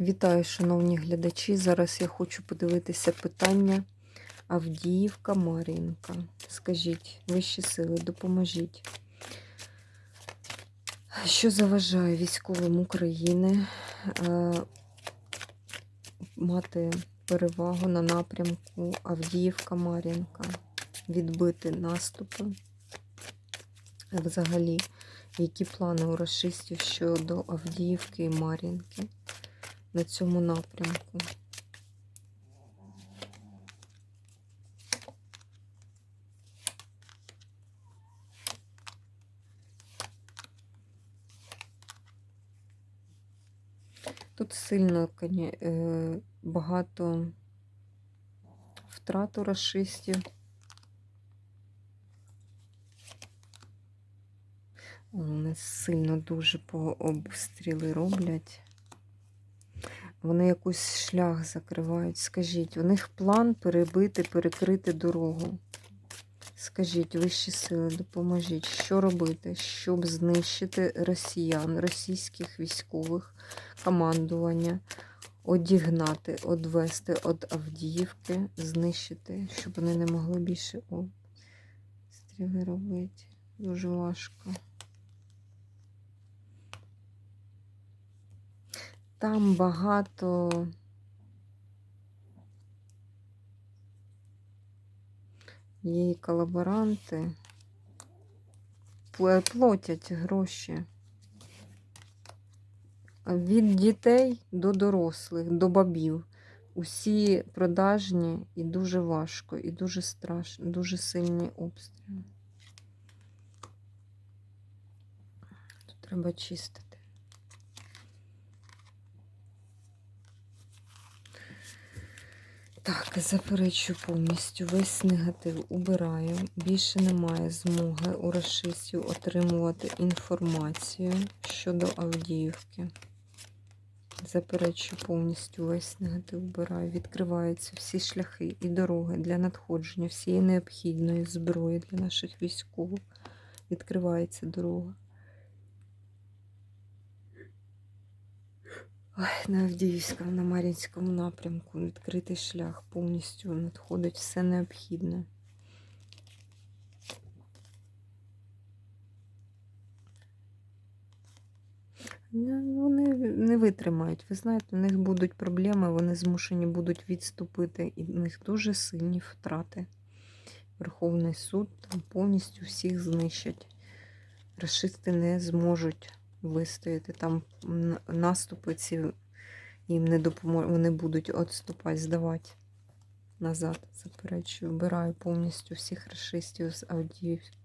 Вітаю, шановні глядачі. Зараз я хочу подивитися питання Авдіївка Мар'їнка. Скажіть, вищі сили, допоможіть. Що заважає військовим України е, мати перевагу на напрямку Авдіївка Мар'їнка, відбити наступи? Взагалі, які плани у расистів щодо Авдіївки і Мар'їнки? На цьому напрямку. Тут сильно е, багато втрат у расистів. Вони сильно дуже по обстріли роблять. Вони якийсь шлях закривають. Скажіть, у них план перебити, перекрити дорогу. Скажіть, вищі сили, допоможіть, що робити, щоб знищити росіян, російських військових командування, одігнати, одвести від Авдіївки, знищити, щоб вони не могли більше обстріли робити. Дуже важко. Там багато і колаборанти, платять гроші від дітей до дорослих, до бабів. Усі продажні і дуже важко, і дуже страшно, дуже сильні обстріли. Тут треба чистити. Так, заперечую повністю весь негатив убираю. Більше немає змоги у расистів отримувати інформацію щодо Авдіївки. Заперечую повністю весь негатив убираю. Відкриваються всі шляхи і дороги для надходження всієї необхідної зброї для наших військових. Відкривається дорога. Ой, на Авдіївському, на Мар'їнському напрямку відкритий шлях повністю надходить все необхідне. Ну, Вони не витримають. Ви знаєте, у них будуть проблеми, вони змушені будуть відступити, і в них дуже сильні втрати. Верховний суд там повністю всіх знищать. Расисти не зможуть вистояти. Там наступи ці їм не допоможуть, вони будуть відступати, здавати назад. Заперечую, вбираю повністю всіх расистів з Авдіївки,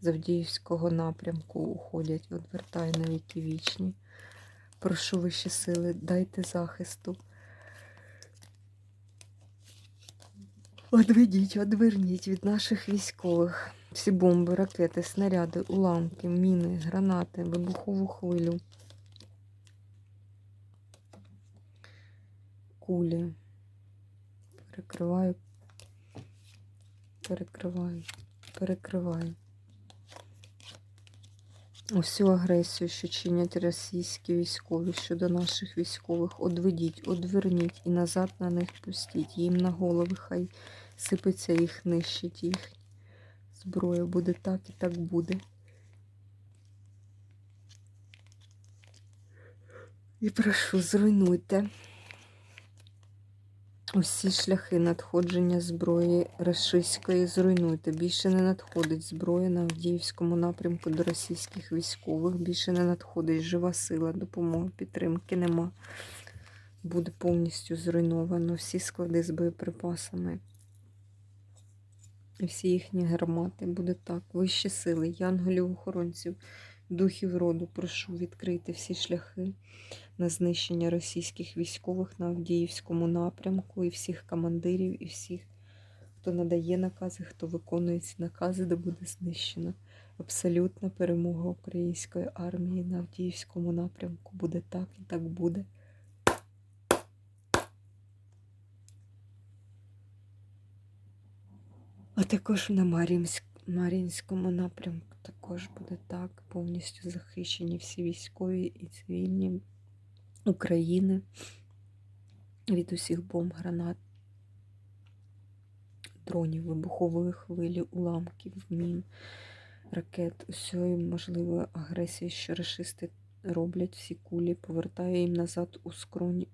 з Авдіївського напрямку уходять, відвертаю на віки вічні. Прошу вищі сили, дайте захисту. Одведіть, одверніть від наших військових всі бомби, ракети, снаряди, уламки, міни, гранати, вибухову хвилю. Кулі. Перекриваю, перекриваю, перекриваю. Усю агресію, що чинять російські військові щодо наших військових, одведіть, одверніть і назад на них пустіть. Їм на голови хай сипеться їх, нищить їх. Зброя буде так і так буде. І прошу, зруйнуйте усі шляхи надходження зброї рашистської зруйнуйте. Більше не надходить зброя на Авдіївському напрямку до російських військових. Більше не надходить жива сила, допомоги, підтримки нема. Буде повністю зруйновано всі склади з боєприпасами. Всі їхні гармати. Буде так. Вищі сили, янголів, охоронців, духів роду, прошу відкрити всі шляхи на знищення російських військових на Авдіївському напрямку і всіх командирів, і всіх, хто надає накази, хто виконує ці накази, де буде знищено. Абсолютна перемога української армії на Авдіївському напрямку. Буде так і так буде. А також на Мар'їнськ- Мар'їнському напрямку також буде так. Повністю захищені всі військові і цивільні України від усіх бомб, гранат, дронів, вибухової хвилі, уламків, мін, ракет, усієї можливої агресії, що рашисти роблять всі кулі, повертає їм назад у їм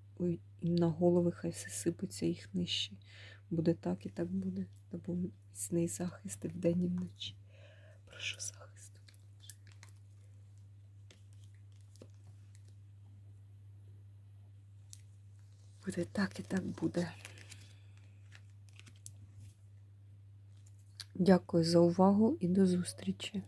на голови, хай все сипеться їх нижче. Буде так і так буде. Був міцний захист вдень і вночі. Прошу захисту. Буде так і так буде. Дякую за увагу і до зустрічі!